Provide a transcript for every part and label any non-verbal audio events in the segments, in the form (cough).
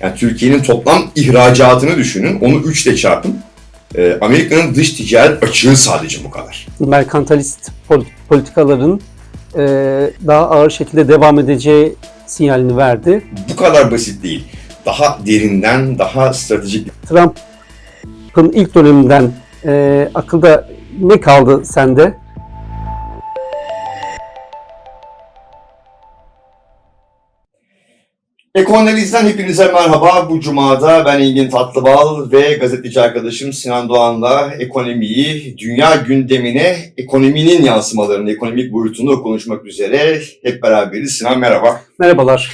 Yani Türkiye'nin toplam ihracatını düşünün. Onu 3 ile çarpın. Ee, Amerika'nın dış ticaret açığı sadece bu kadar. merkantalist pol- politikaların e, daha ağır şekilde devam edeceği sinyalini verdi. Bu kadar basit değil. Daha derinden, daha stratejik Trump'ın ilk döneminden e, akılda ne kaldı sende? Ekoanaliz'den hepinize merhaba. Bu cumada ben Engin Tatlıbal ve gazeteci arkadaşım Sinan Doğan'la ekonomiyi, dünya gündemine, ekonominin yansımalarını, ekonomik boyutunu konuşmak üzere hep beraberiz. Sinan merhaba. Merhabalar.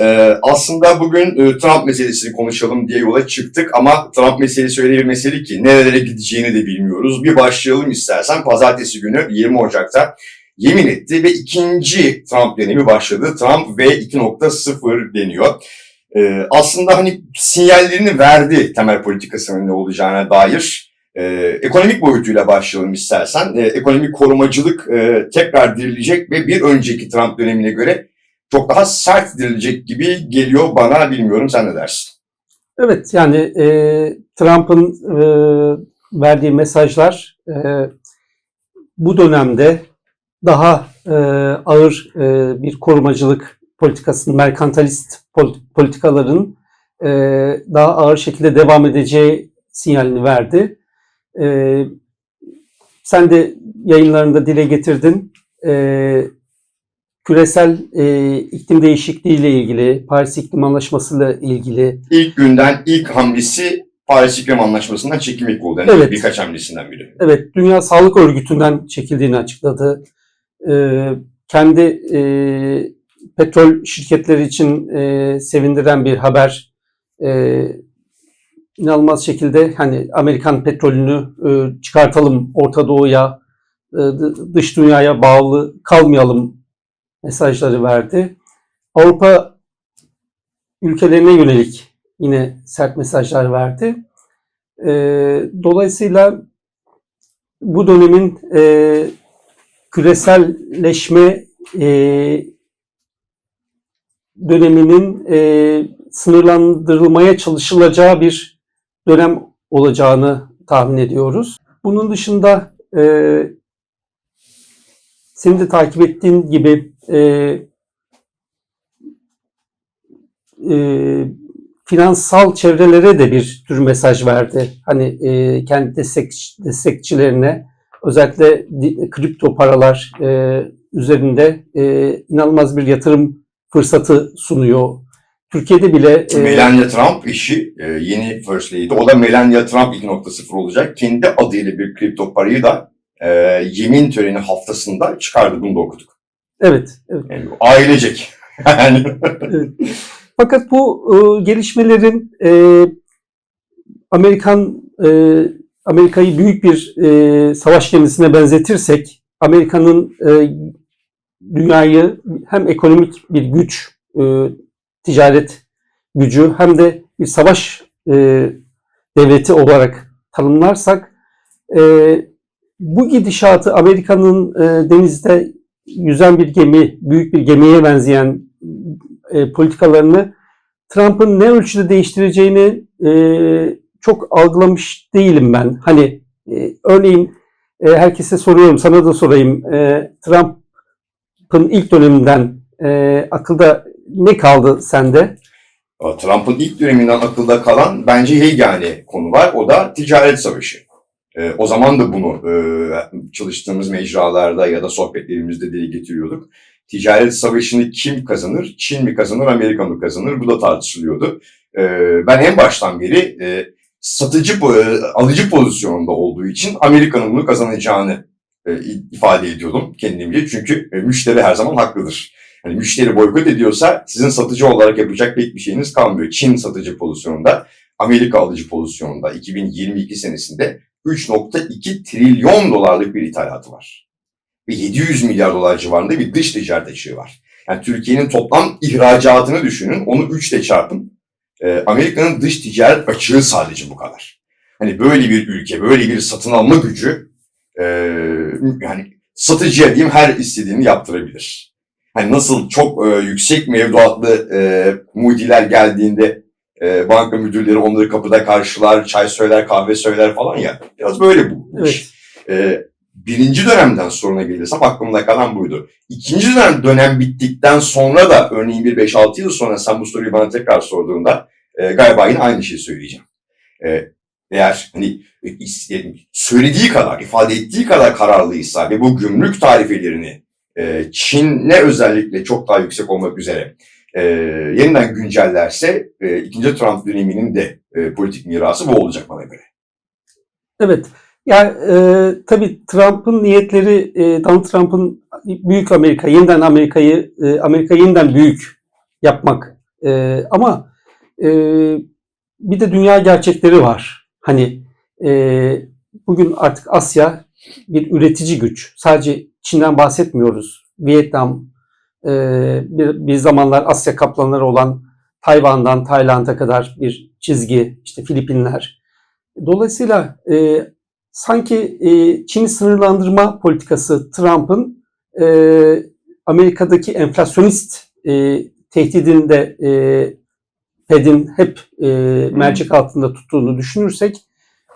Ee, aslında bugün e, Trump meselesini konuşalım diye yola çıktık ama Trump meselesi öyle bir mesele ki nerelere gideceğini de bilmiyoruz. Bir başlayalım istersen. Pazartesi günü 20 Ocak'ta yemin etti ve ikinci Trump dönemi başladı. Trump V 2.0 deniyor. Ee, aslında hani sinyallerini verdi temel politikasının ne olacağına dair. Ee, ekonomik boyutuyla başlayalım istersen. Ee, ekonomik korumacılık e, tekrar dirilecek ve bir önceki Trump dönemine göre çok daha sert dirilecek gibi geliyor bana. Bilmiyorum sen ne dersin? Evet yani e, Trump'ın e, verdiği mesajlar e, bu dönemde daha e, ağır e, bir korumacılık politikasının, merkantalist pol- politikaların e, daha ağır şekilde devam edeceği sinyalini verdi. E, sen de yayınlarında dile getirdin. E, küresel e, iklim değişikliği ile ilgili, Paris İklim Anlaşması ile ilgili İlk günden ilk hamlesi Paris İklim Anlaşması'ndan çekilmek oldu. Yani Evet. birkaç hamlesinden biri. Evet, Dünya Sağlık Örgütü'nden çekildiğini açıkladı. Ee, kendi e, petrol şirketleri için e, sevindiren bir haber. E, inanılmaz şekilde hani Amerikan petrolünü e, çıkartalım Orta Doğu'ya, e, dı- dış dünyaya bağlı kalmayalım mesajları verdi. Avrupa ülkelerine yönelik yine sert mesajlar verdi. E, dolayısıyla bu dönemin e, küreselleşme e, döneminin e, sınırlandırılmaya çalışılacağı bir dönem olacağını tahmin ediyoruz. Bunun dışında e, senin de takip ettiğin gibi e, e, finansal çevrelere de bir tür mesaj verdi. Hani e, kendi destek, destekçilerine özellikle kripto paralar e, üzerinde e, inanılmaz bir yatırım fırsatı sunuyor. Türkiye'de bile e, Melania Trump işi e, yeni First Lady. O da Melania Trump 2.0 olacak. Kendi adıyla bir kripto parayı da e, yemin töreni haftasında çıkardı. Bunu da okuduk. evet, evet. (laughs) Yani ailecek. yani Fakat bu e, gelişmelerin e, Amerikan e, Amerika'yı büyük bir e, savaş gemisine benzetirsek Amerika'nın e, dünyayı hem ekonomik bir güç, e, ticaret gücü hem de bir savaş e, devleti olarak tanımlarsak e, bu gidişatı Amerika'nın e, denizde yüzen bir gemi, büyük bir gemiye benzeyen e, politikalarını Trump'ın ne ölçüde değiştireceğini e, çok algılamış değilim ben. Hani e, örneğin e, herkese soruyorum, sana da sorayım. E, Trump'ın ilk döneminden e, akılda ne kaldı sende? Trump'ın ilk döneminden akılda kalan bence yegane konu var. O da ticaret savaşı. Ee, o zaman da bunu e, çalıştığımız mecralarda ya da sohbetlerimizde dile getiriyorduk. Ticaret savaşını kim kazanır? Çin mi kazanır, Amerika mı kazanır? Bu da tartışılıyordu. Ee, ben en baştan beri e, satıcı, e, alıcı pozisyonunda olduğu için Amerika'nın bunu kazanacağını e, ifade ediyordum kendimce. Çünkü e, müşteri her zaman haklıdır. Hani müşteri boykot ediyorsa sizin satıcı olarak yapacak pek bir şeyiniz kalmıyor. Çin satıcı pozisyonunda, Amerika alıcı pozisyonunda 2022 senesinde 3.2 trilyon dolarlık bir ithalatı var. Ve 700 milyar dolar civarında bir dış ticaret açığı var. Yani Türkiye'nin toplam ihracatını düşünün, onu 3 ile çarpın. Ee, Amerika'nın dış ticaret açığı sadece bu kadar. Hani böyle bir ülke, böyle bir satın alma gücü, e, yani satıcıya diyeyim her istediğini yaptırabilir. Hani nasıl çok e, yüksek mevduatlı e, mudiler geldiğinde e, banka müdürleri onları kapıda karşılar, çay söyler, kahve söyler falan ya. Biraz böyle bu. Evet. E, birinci dönemden sonra gelirsem aklımda kalan buydu. İkinci dönem, dönem bittikten sonra da örneğin bir 5-6 yıl sonra sen bu soruyu bana tekrar sorduğunda e, galiba yine aynı şeyi söyleyeceğim. E, eğer hani e, e, söylediği kadar, ifade ettiği kadar kararlıysa ve bu gümrük tarifelerini e, Çin'le özellikle çok daha yüksek olmak üzere e, yeniden güncellerse e, ikinci Trump döneminin de e, politik mirası bu olacak bana göre. Evet. Yani e, tabii Trump'ın niyetleri, e, Donald Trump'ın büyük Amerika, yeniden Amerika'yı, e, Amerika yeniden büyük yapmak. E, ama e, bir de dünya gerçekleri var. Hani e, bugün artık Asya bir üretici güç. Sadece Çin'den bahsetmiyoruz. Vietnam, e, bir, bir zamanlar Asya kaplanları olan Tayvan'dan Tayland'a kadar bir çizgi, işte Filipinler. Dolayısıyla e, sanki e, Çin'i sınırlandırma politikası Trump'ın e, Amerika'daki enflasyonist e, tehdidini de e, Fed'in hep e, mercek altında tuttuğunu düşünürsek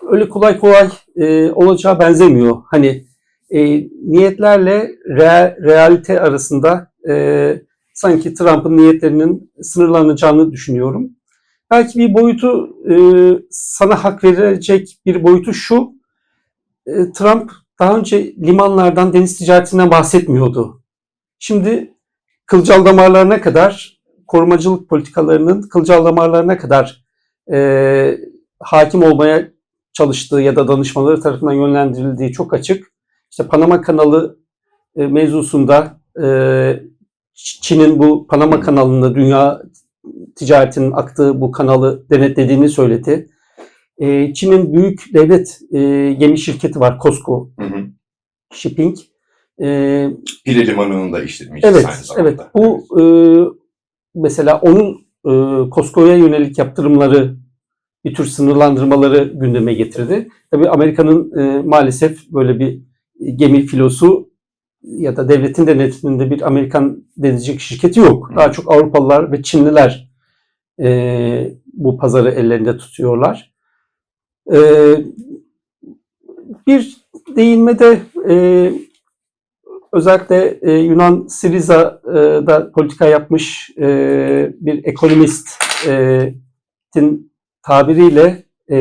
öyle kolay kolay e, olacağı benzemiyor. Hani e, niyetlerle real, realite arasında e, sanki Trump'ın niyetlerinin sınırlanacağını düşünüyorum. Belki bir boyutu e, sana hak verecek bir boyutu şu. E, Trump daha önce limanlardan, deniz ticaretinden bahsetmiyordu. Şimdi kılcal damarlarına kadar, korumacılık politikalarının kılcal damarlarına kadar e, hakim olmaya çalıştığı ya da danışmaları tarafından yönlendirildiği çok açık. İşte Panama kanalı e, mevzusunda e, Çin'in bu Panama kanalında dünya ticaretinin aktığı bu kanalı denetlediğini söyledi. E, Çin'in büyük devlet e, gemi şirketi var, COSCO Hı hı. Shipping. E, Pire Limanı'nın da işletmecisi evet, aynı zamanda. evet. Bu e, mesela onun e, COSCO'ya yönelik yaptırımları, bir tür sınırlandırmaları gündeme getirdi. Tabii Amerika'nın e, maalesef böyle bir gemi filosu ya da devletin denetiminde bir Amerikan denizcilik şirketi yok. Daha çok Avrupalılar ve Çinliler e, bu pazarı ellerinde tutuyorlar. E, bir değinmede e, özellikle e, Yunan Siriza'da politika yapmış e, bir ekonomistin tabiriyle e,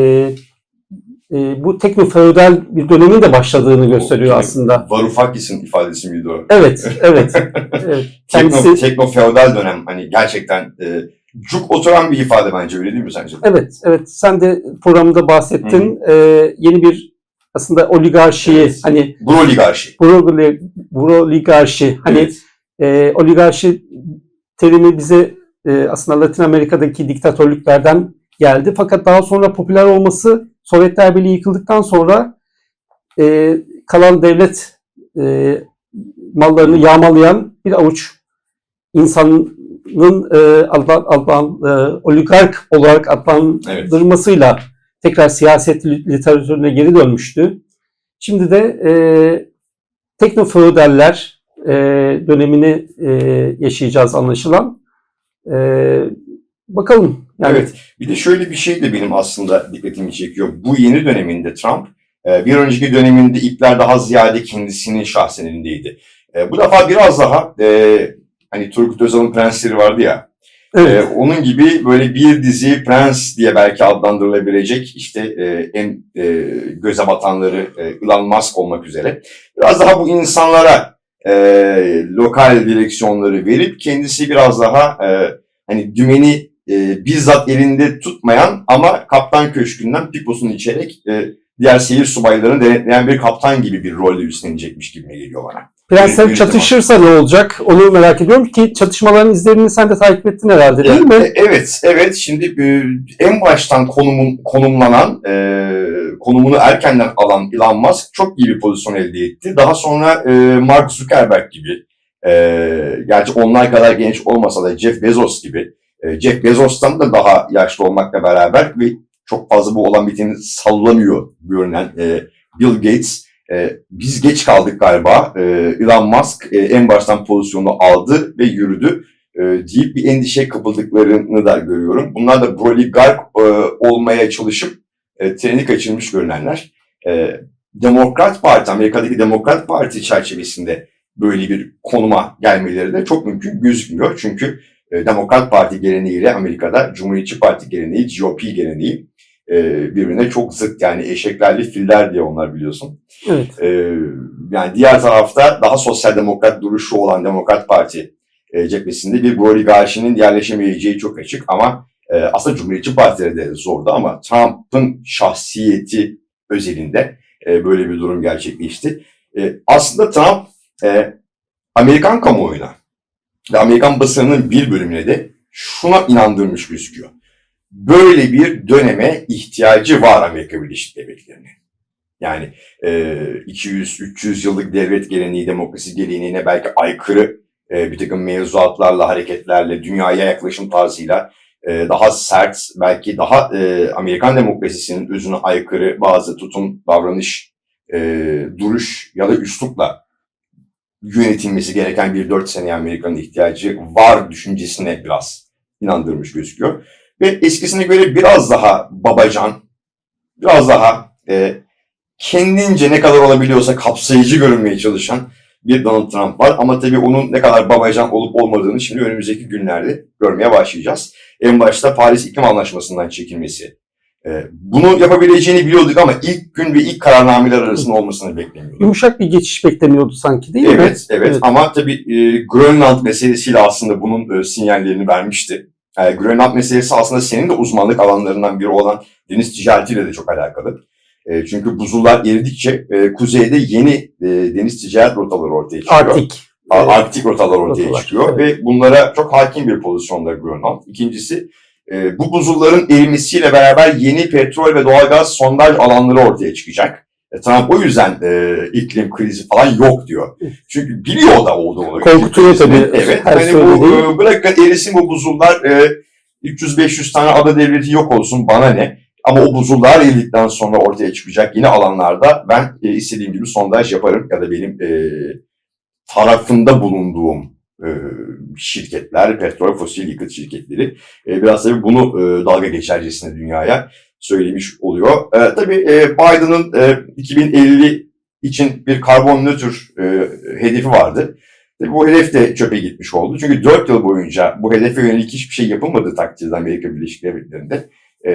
e, bu teknofeodal bir dönemin de başladığını gösteriyor O, aslında. Varoufakis'in ifadesi miydi o? Evet, evet. (laughs) evet. Tekno, Kendisi, teknofeodal dönem hani gerçekten e, cuk oturan bir ifade bence öyle değil mi sence? evet, evet. Sen de programda bahsettin. E, yeni bir aslında oligarşiyi Evet. hani Broligarşi. Brogli- Broligarşi hani Evet. e, oligarşi terimi bize e, aslında Latin Amerika'daki diktatörlüklerden geldi. Fakat daha sonra popüler olması Sovyetler Birliği yıkıldıktan sonra e, kalan devlet e, mallarını yağmalayan bir avuç insanın e, adlan, adlan, e, oligark olarak adlandırmasıyla tekrar siyaset li- literatürüne geri dönmüştü. Şimdi de e, teknofeodaller e, dönemini e, yaşayacağız anlaşılan. E, bakalım. Yani, Evet. Bir de şöyle bir şey de benim aslında dikkatimi çekiyor. Bu yeni döneminde Trump, e, bir önceki döneminde ipler daha ziyade kendisinin şahsen elindeydi. E, Bu defa biraz daha e, hani Turgut Özal'ın prensleri vardı ya, Evet. e, onun gibi böyle bir dizi prens diye belki adlandırılabilecek işte e, en e, göze batanları e, Elon Musk olmak üzere. Biraz daha bu insanlara e, lokal direksiyonları verip kendisi biraz daha e, hani dümeni e, bizzat elinde tutmayan ama kaptan köşkünden piposunu içerek e, diğer seyir subaylarını denetleyen bir kaptan gibi bir rolde üstlenecekmiş gibi geliyor bana. Prensler bir- çatışırsa ne olacak? Onu merak ediyorum ki çatışmaların izlerini sen de takip ettin herhalde değil mi? E, Evet, evet. Şimdi e, en baştan konumun, konumlanan, e, konumunu erkenden alan Elon Musk çok iyi bir pozisyon elde etti. Daha sonra e, Mark Zuckerberg gibi, e, gerçi onlar kadar genç olmasa da Jeff Bezos gibi, e, Jeff Bezos'tan da daha yaşlı olmakla beraber ve çok fazla bu olan biteni sallamıyor görünen e, Bill Gates, e, biz geç kaldık galiba. E, Elon Musk e, en baştan pozisyonu aldı ve yürüdü. e, deyip bir endişe kapıldıklarını da görüyorum. Bunlar da oligark e, olmaya çalışıp e, treni kaçırmış görünenler. E, Demokrat Parti, Amerika'daki Demokrat Parti çerçevesinde böyle bir konuma gelmeleri de çok mümkün gözükmüyor. Çünkü e, Demokrat Parti geleneğiyle Amerika'da Cumhuriyetçi Parti geleneği, GOP geleneği e, birbirine çok zıt. Yani eşeklerli filler diye onlar biliyorsun. Evet. E, yani diğer tarafta daha sosyal demokrat duruşu olan Demokrat Parti e, cephesinde bir oligarşinin yerleşemeyeceği çok açık ama e, aslında Cumhuriyetçi Parti'de de zordu ama Trump'ın şahsiyeti özelinde e, böyle bir durum gerçekleşti. E, aslında Trump e, Amerikan kamuoyuna ve Amerikan basınının bir bölümüne de şuna inandırmış gözüküyor. Böyle bir döneme ihtiyacı var Amerika Birleşik Devletleri'nin. Yani e, 200-300 yıllık devlet geleneği, demokrasi geleneğine belki aykırı e, bir takım mevzuatlarla, hareketlerle, dünyaya yaklaşım tarzıyla e, daha sert, belki daha e, Amerikan demokrasisinin özüne aykırı bazı tutum, davranış, e, duruş ya da üslupla yönetilmesi gereken bir dört seneye Amerika'nın ihtiyacı var düşüncesine biraz inandırmış gözüküyor. Ve eskisine göre biraz daha babacan, biraz daha e, kendince ne kadar olabiliyorsa kapsayıcı görünmeye çalışan bir Donald Trump var. Ama tabii onun ne kadar babacan olup olmadığını şimdi önümüzdeki günlerde görmeye başlayacağız. En başta Paris İklim Anlaşması'ndan çekilmesi. Ee, bunu yapabileceğini biliyorduk ama ilk gün ve ilk kararnameler arasında olmasını beklemiyorduk. Yumuşak bir geçiş bekleniyordu sanki değil mi? Evet, evet, ama tabii e, Grönland meselesiyle aslında bunun e, sinyallerini vermişti. E, Grönland meselesi aslında senin de uzmanlık alanlarından biri olan deniz ticaretiyle de çok alakalı. E, çünkü buzullar eridikçe e, kuzeyde yeni e, deniz ticaret rotaları ortaya çıkıyor. Arktik. A- Arktik rotalar ortaya Rotalar, çıkıyor evet. ve bunlara çok hakim bir pozisyonda Grönland. İkincisi e, bu buzulların erimesiyle beraber yeni petrol ve doğalgaz sondaj alanları ortaya çıkacak. E, Trump o yüzden e, iklim krizi falan yok diyor. Çünkü biliyor da olduğunu. Korkutuyor tabii, Evet. her Hani bu e, bırakın erisin bu buzullar e, 300-500 tane ada devleti yok olsun bana ne. Ama o buzullar erildikten sonra ortaya çıkacak yeni alanlarda ben e, istediğim gibi sondaj yaparım ya da benim e, tarafında bulunduğum e, şirketler, petrol, fosil yakıt şirketleri e, biraz tabii bunu e, dalga geçercesine dünyaya söylemiş oluyor. E, tabii e, Biden'ın e, 2050 için bir karbon nötr e, hedefi vardı. Tabii bu hedef de çöpe gitmiş oldu. Çünkü 4 yıl boyunca bu hedefe yönelik hiçbir şey yapılmadığı takdirde Amerika Birleşik Devletleri'nde e,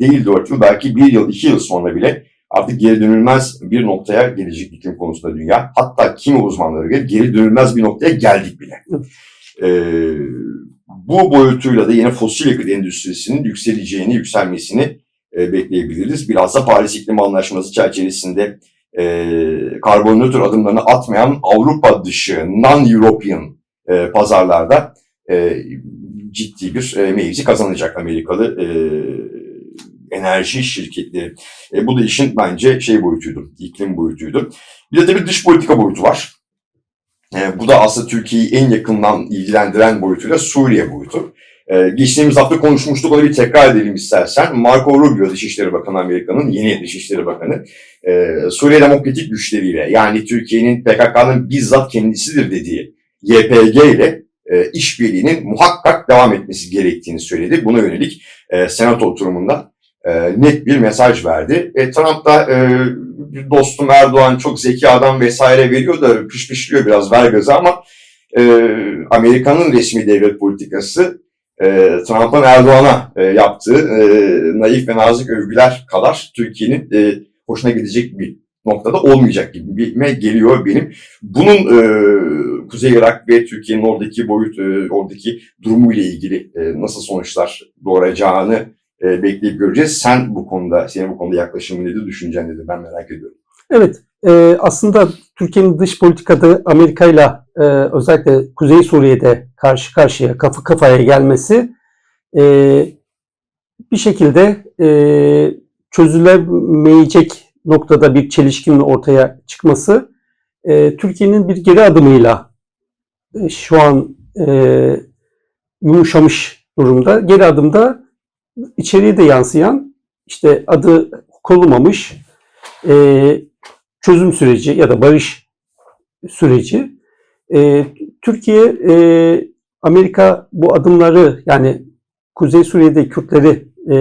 değil 4 yıl belki 1 yıl 2 yıl sonra bile artık geri dönülmez bir noktaya gelecek iklim konusunda dünya. Hatta kimi uzmanlara göre geri dönülmez bir noktaya geldik bile. Ee, bu boyutuyla da yine fosil yakıt endüstrisinin yükseleceğini, yükselmesini e, bekleyebiliriz. Biraz da Paris İklim Anlaşması çerçevesinde e, karbon nötr adımlarını atmayan Avrupa dışı, non-European e, pazarlarda e, ciddi bir e, mevzi kazanacak Amerikalı e, enerji şirketleri. E, bu da işin bence şey boyutuydu, iklim boyutuydu. Bir de tabii dış politika boyutu var. E, bu da aslında Türkiye'yi en yakından ilgilendiren boyutuyla Suriye boyutu. E, geçtiğimiz hafta konuşmuştuk, onu bir tekrar edelim istersen. Marco Rubio, Dışişleri Bakanı Amerika'nın, yeni Dışişleri Bakanı, e, Suriye Demokratik Güçleriyle, yani Türkiye'nin PKK'nın bizzat kendisidir dediği YPG ile e, işbirliğinin muhakkak devam etmesi gerektiğini söyledi. Buna yönelik e, Senato oturumunda e, net bir mesaj verdi. E, Trump da e, dostum Erdoğan çok zeki adam vesaire veriyor da pişpişliyor biraz ver gazı ama e, Amerika'nın resmi devlet politikası e, Trump'ın Erdoğan'a e, yaptığı e, naif ve nazik övgüler kadar Türkiye'nin e, hoşuna gidecek bir noktada olmayacak gibi geliyor benim. Bunun e, Kuzey Irak ve Türkiye'nin oradaki boyut, e, oradaki durumu ile ilgili e, nasıl sonuçlar doğuracağını e, bekleyip göreceğiz. Sen bu konuda, senin bu konuda yaklaşımın nedir, düşüncen nedir ben merak ediyorum. Evet, e, aslında Türkiye'nin dış politikada Amerika ile özellikle Kuzey Suriye'de karşı karşıya, kafa kafaya gelmesi e, bir şekilde e, çözülemeyecek noktada bir çelişkinin ortaya çıkması e, Türkiye'nin bir geri adımıyla e, şu an e, yumuşamış durumda. Geri adımda içeriye de yansıyan işte adı konulmamış e, çözüm süreci ya da barış süreci. E, Türkiye e, Amerika bu adımları yani Kuzey Suriye'de Kürtleri e,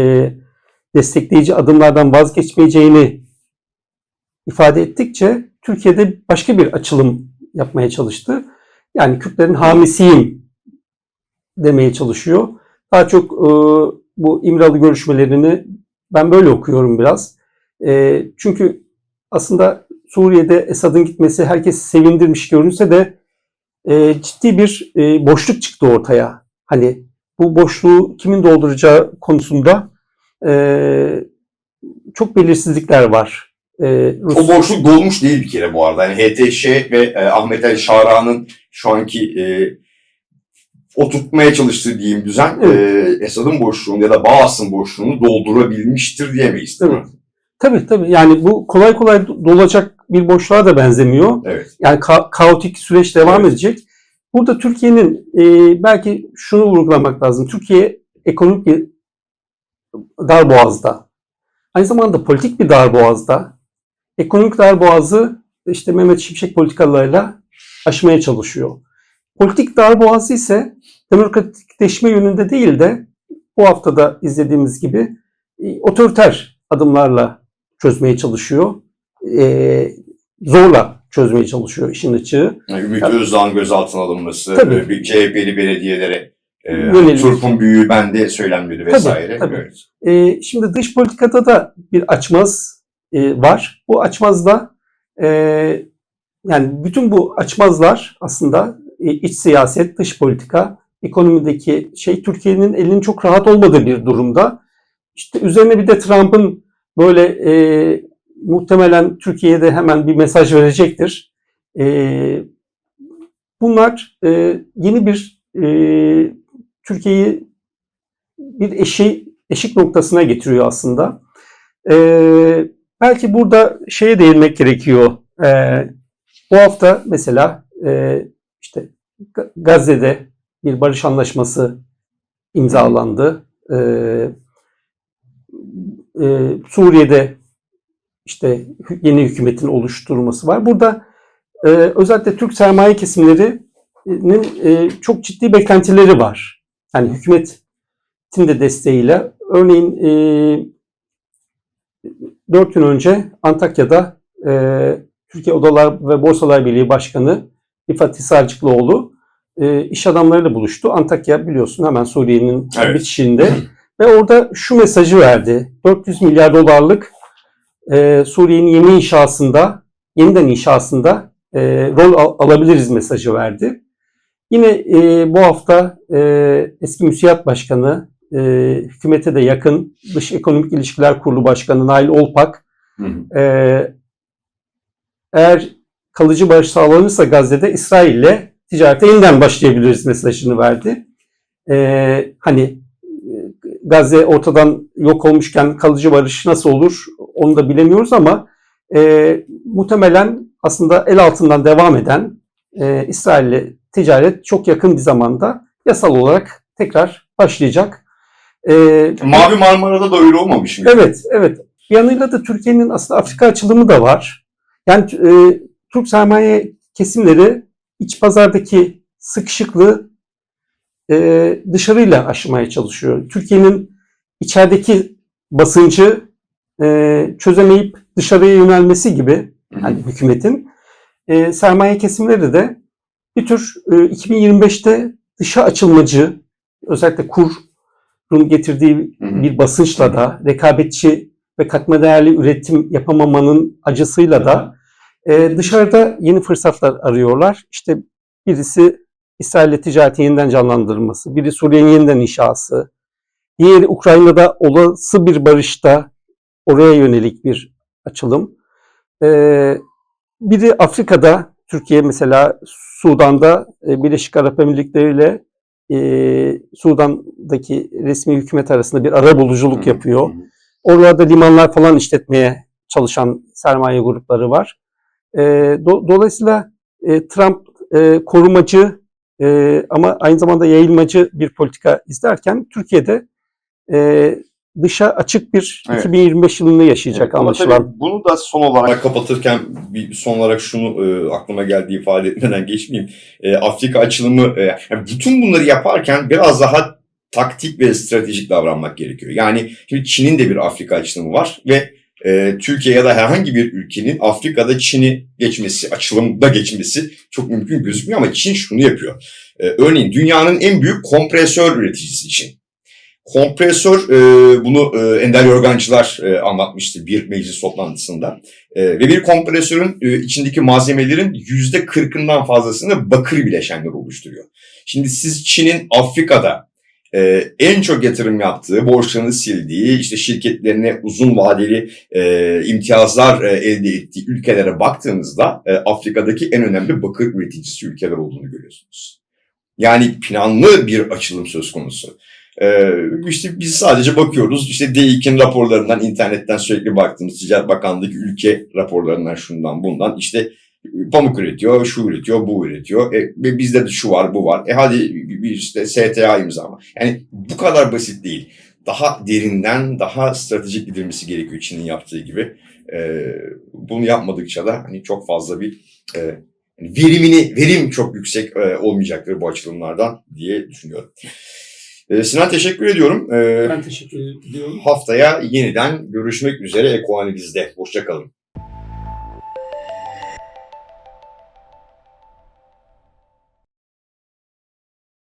destekleyici adımlardan vazgeçmeyeceğini ifade ettikçe Türkiye'de başka bir açılım yapmaya çalıştı. Yani Kürtlerin hamisiyim demeye çalışıyor. Daha çok e, bu İmralı görüşmelerini ben böyle okuyorum biraz. E, çünkü aslında Suriye'de Esad'ın gitmesi herkesi sevindirmiş görünse de e, ciddi bir e, boşluk çıktı ortaya. Hani bu boşluğu kimin dolduracağı konusunda e, çok belirsizlikler var. E, Rus- O boşluk dolmuş değil bir kere bu arada. Yani HTŞ ve e, Ahmet Ali Şara'nın şu anki e, oturtmaya çalıştığı diyeyim düzen e, Esad'ın boşluğunu ya da Bağas'ın boşluğunu doldurabilmiştir diyemeyiz değil mi? Tabii tabii yani bu kolay kolay dolacak bir boşluğa da benzemiyor. Evet. Yani ka- kaotik süreç devam Evet. edecek. Burada Türkiye'nin e, belki şunu vurgulamak lazım. Türkiye ekonomik bir darboğazda. Aynı zamanda politik bir darboğazda. Ekonomik darboğazı işte Mehmet Şimşek politikalarıyla aşmaya çalışıyor. Politik darboğazı ise demokratikleşme yönünde değil de bu haftada izlediğimiz gibi e, otoriter adımlarla çözmeye çalışıyor. E, zorla çözmeye çalışıyor işin açığı. Yani Ümit Tabii. Özdağ'ın gözaltına alınması, Tabii. e, bir CHP'li belediyelere e, Yönelik. Turp'un büyüğü bende söylemleri vesaire. tabii. Evet. E, şimdi dış politikada da bir açmaz e, var. Bu açmazda e, yani bütün bu açmazlar aslında e, iç siyaset, dış politika, ekonomideki şey Türkiye'nin elinin çok rahat olmadığı bir durumda. İşte üzerine bir de Trump'ın böyle e, muhtemelen Türkiye'de hemen bir mesaj verecektir. E, bunlar e, yeni bir e, Türkiye'yi bir eşi, eşik noktasına getiriyor aslında. Ee, belki burada şeye değinmek gerekiyor. Ee, bu hafta mesela e, işte Ga- Gazze'de bir barış anlaşması imzalandı. Ee, e, Suriye'de işte yeni hükümetin oluşturulması var. Burada e, özellikle Türk sermaye kesimlerinin e, çok ciddi beklentileri var. Yani hükümet Tim de desteğiyle. Örneğin e, 4 gün önce Antakya'da e, Türkiye Odalar ve Borsalar Birliği Başkanı İfat Hisarcıklıoğlu e, iş adamlarıyla buluştu. Antakya biliyorsun hemen Suriye'nin Evet. bitişiğinde. (laughs) Ve orada şu mesajı verdi. 400 milyar dolarlık e, Suriye'nin yeni inşasında, yeniden inşasında e, rol al- alabiliriz mesajı verdi. Yine e, bu hafta e, eski müsiyat başkanı, e, hükümete de yakın Dış Ekonomik İlişkiler Kurulu Başkanı Nail Olpak, Hı hı. e, eğer kalıcı barış sağlanırsa Gazze'de İsrail'le ticarete yeniden başlayabiliriz mesajını verdi. E, hani Gazze ortadan yok olmuşken kalıcı barış nasıl olur onu da bilemiyoruz ama e, muhtemelen aslında el altından devam eden e, İsrail'le ticaret çok yakın bir zamanda yasal olarak tekrar başlayacak. E, Mavi Marmara'da da öyle olmamış mı? Evet, evet. Bir yanıyla da Türkiye'nin aslında Afrika açılımı da var. Yani e, Türk sermaye kesimleri iç pazardaki sıkışıklığı e, dışarıyla aşmaya çalışıyor. Türkiye'nin içerideki basıncı e, çözemeyip dışarıya yönelmesi gibi yani hükümetin e, sermaye kesimleri de bir tür e, 2025'te dışa açılmacı özellikle kurun getirdiği bir basınçla da rekabetçi ve katma değerli üretim yapamamanın acısıyla da e, dışarıda yeni fırsatlar arıyorlar. İşte birisi İsrail'le ticareti yeniden canlandırılması, biri Suriye'nin yeniden inşası, diğeri Ukrayna'da olası bir barışta oraya yönelik bir açılım. E, biri Afrika'da, Türkiye mesela Sudan'da e, Birleşik Arap Emirlikleri ile e, Sudan'daki resmi hükümet arasında bir ara buluculuk yapıyor. Oralarda limanlar falan işletmeye çalışan sermaye grupları var. E, do- dolayısıyla e, Trump e, korumacı e, ama aynı zamanda yayılmacı bir politika izlerken Türkiye'de e, dışa açık bir Evet. 2025 yılını yaşayacak Evet, ama anlaşılan. tabii bunu da son olarak kapatırken bir son olarak şunu e, aklıma geldiği ifade etmeden geçmeyeyim. E, Afrika açılımı e, yani bütün bunları yaparken biraz daha taktik ve stratejik davranmak gerekiyor. Yani şimdi Çin'in de bir Afrika açılımı var ve e, Türkiye ya da herhangi bir ülkenin Afrika'da Çin'i geçmesi, açılımda geçmesi çok mümkün gözükmüyor ama Çin şunu yapıyor. E, örneğin dünyanın en büyük kompresör üreticisi Çin. Kompresör e, bunu e, Ender Yorgancılar e, anlatmıştı bir meclis toplantısında. E, ve bir kompresörün e, içindeki malzemelerin yüzde kırkından fazlasını bakır bileşenler oluşturuyor. Şimdi siz Çin'in Afrika'da e, en çok yatırım yaptığı, borçlarını sildiği, işte şirketlerine uzun vadeli e, imtiyazlar e, elde ettiği ülkelere baktığınızda e, Afrika'daki en önemli bakır üreticisi ülkeler olduğunu görüyorsunuz. Yani planlı bir açılım söz konusu. Ee, işte biz sadece bakıyoruz. İşte D2'nin raporlarından, internetten sürekli baktığımız Ticaret Bakanlığı'ndaki ülke raporlarından şundan bundan işte pamuk üretiyor, şu üretiyor, bu üretiyor. E, bizde de şu var, bu var. E hadi bir işte STA imzama. Yani bu kadar basit değil. Daha derinden, daha stratejik gidilmesi gerekiyor Çin'in yaptığı gibi. E, bunu yapmadıkça da hani çok fazla bir e, verimini, verim çok yüksek e, olmayacaktır bu açılımlardan diye düşünüyorum. E, Sinan teşekkür ediyorum. E, Ben teşekkür ediyorum. haftaya yeniden görüşmek üzere Eko Analiz'de. Hoşçakalın.